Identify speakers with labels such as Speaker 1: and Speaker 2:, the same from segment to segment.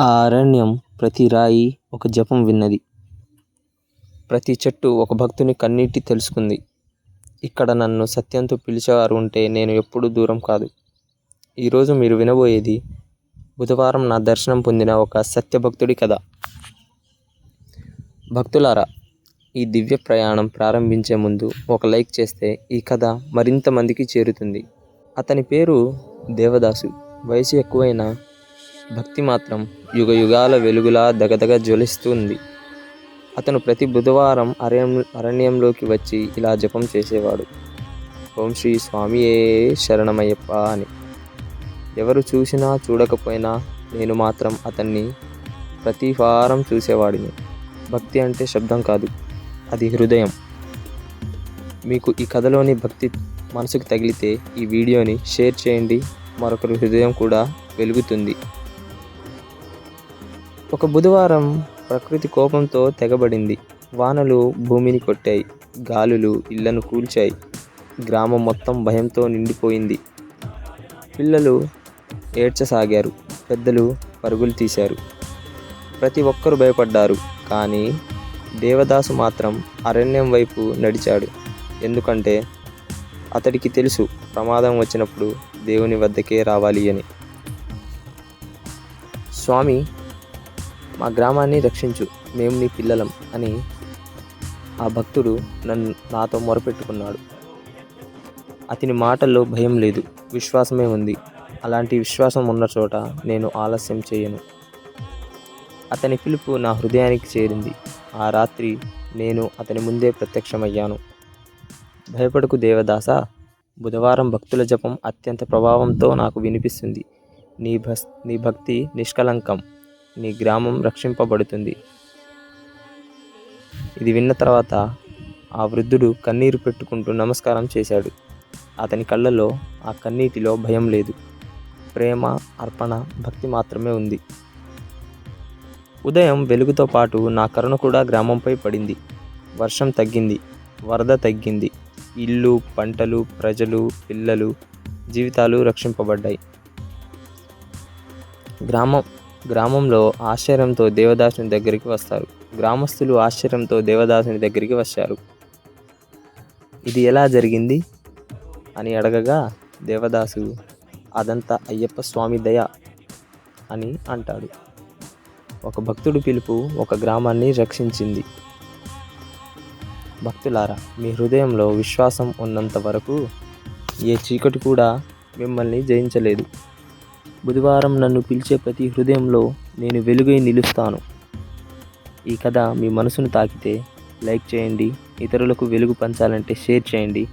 Speaker 1: ఆ అరణ్యం ప్రతి రాయి ఒక జపం విన్నది. ప్రతి చెట్టు ఒక భక్తుని కన్నీటి తెలుసుకుంది. ఇక్కడ నన్ను సత్యంతో పిలిచేవారు ఉంటే నేను ఎప్పుడూ దూరం కాదు. ఈరోజు మీరు వినబోయేది బుధవారం నా దర్శనం పొందిన ఒక సత్యభక్తుడి కథ. భక్తులారా ఈ దివ్య ప్రయాణం ప్రారంభించే ముందు ఒక లైక్ చేస్తే ఈ కథ మరింత మందికి చేరుతుంది. అతని పేరు దేవదాసు. వయసు ఎక్కువైనా భక్తి మాత్రం యుగ యుగాల వెలుగులా దగదగ జ్వలిస్తుంది. అతను ప్రతి బుధవారం అరణ్యం అరణ్యంలోకి వచ్చి ఇలా జపం చేసేవాడు. ఓం శ్రీ స్వామియే శరణమయ్యప్ప అని. ఎవరు చూసినా చూడకపోయినా నేను మాత్రం అతన్ని ప్రతి వారం చూసేవాడిని. భక్తి అంటే శబ్దం కాదు అది హృదయం. మీకు ఈ కథలోని భక్తి మనసుకు తగిలితే ఈ వీడియోని షేర్ చేయండి. మరొకరి హృదయం కూడా వెలుగుతుంది. ఒక బుధవారం ప్రకృతి కోపంతో తెగబడింది. వానలు భూమిని కొట్టాయి. గాలులు ఇళ్ళను కూల్చాయి. గ్రామం మొత్తం భయంతో నిండిపోయింది. పిల్లలు ఏడ్చసాగారు. పెద్దలు పరుగులు తీశారు. ప్రతి ఒక్కరూ భయపడ్డారు. కానీ దేవదాసు మాత్రం అరణ్యం వైపు నడిచాడు. ఎందుకంటే అతడికి తెలుసు ప్రమాదం వచ్చినప్పుడు దేవుని వద్దకే రావాలి అని. స్వామి మా గ్రామాన్ని రక్షించు మేము నీ పిల్లలం అని ఆ భక్తుడు నన్ను నాతో మొరపెట్టుకున్నాడు. అతని మాటల్లో భయం లేదు విశ్వాసమే ఉంది. అలాంటి విశ్వాసం ఉన్న చోట నేను ఆలస్యం చేయను. అతని పిలుపు నా హృదయానికి చేరింది. ఆ రాత్రి నేను అతని ముందే ప్రత్యక్షమయ్యాను. భయపడకు దేవదాస బుధవారం భక్తుల జపం అత్యంత ప్రభావంతో నాకు వినిపిస్తుంది. నీ భస్ నీ భక్తి నిష్కలంకం నీ గ్రామం రక్షింపబడుతుంది. ఇది విన్న తర్వాత ఆ వృద్ధుడు కన్నీరు పెట్టుకుంటూ నమస్కారం చేశాడు. అతని కళ్ళలో ఆ కన్నీటిలో భయం లేదు. ప్రేమ అర్పణ భక్తి మాత్రమే ఉంది. ఉదయం వెలుగుతో పాటు నా కరుణ కూడా గ్రామంపై పడింది. వర్షం తగ్గింది వరద తగ్గింది. ఇల్లు పంటలు ప్రజలు పిల్లలు జీవితాలు రక్షింపబడ్డాయి. గ్రామం గ్రామంలో ఆశ్చర్యంతో దేవదాసుని దగ్గరికి వస్తారు. గ్రామస్తులు ఆశ్చర్యంతో దేవదాసుని దగ్గరికి వచ్చారు. ఇది ఎలా జరిగింది? అని అడగగా దేవదాసు అదంతా అయ్యప్ప స్వామి దయ అని అంటాడు. ఒక భక్తుడి పిలుపు ఒక గ్రామాన్ని రక్షించింది. భక్తులారా మీ హృదయంలో విశ్వాసం ఉన్నంత వరకు ఏ చీకటి కూడా మిమ్మల్ని జయించలేదు. బుధవారం నన్ను పిలిచే ప్రతి హృదయంలో నేను వెలుగై నిలుస్తాను. ఈ కథ మీ మనసును తాకితే లైక్ చేయండి ఇతరులకు వెలుగు పంచాలంటే షేర్ చేయండి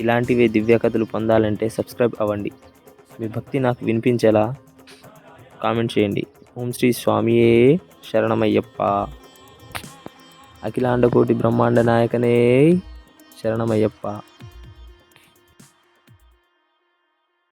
Speaker 1: ఇలాంటివే దివ్య కథలు పొందాలంటే సబ్స్క్రైబ్ అవ్వండి. మీ భక్తి నాకు వినిపించేలా కామెంట్ చేయండి. ఓం శ్రీ స్వామియే శరణమయ్యప్ప. అఖిలాండకోటి బ్రహ్మాండ నాయకనే శరణమయ్యప్ప.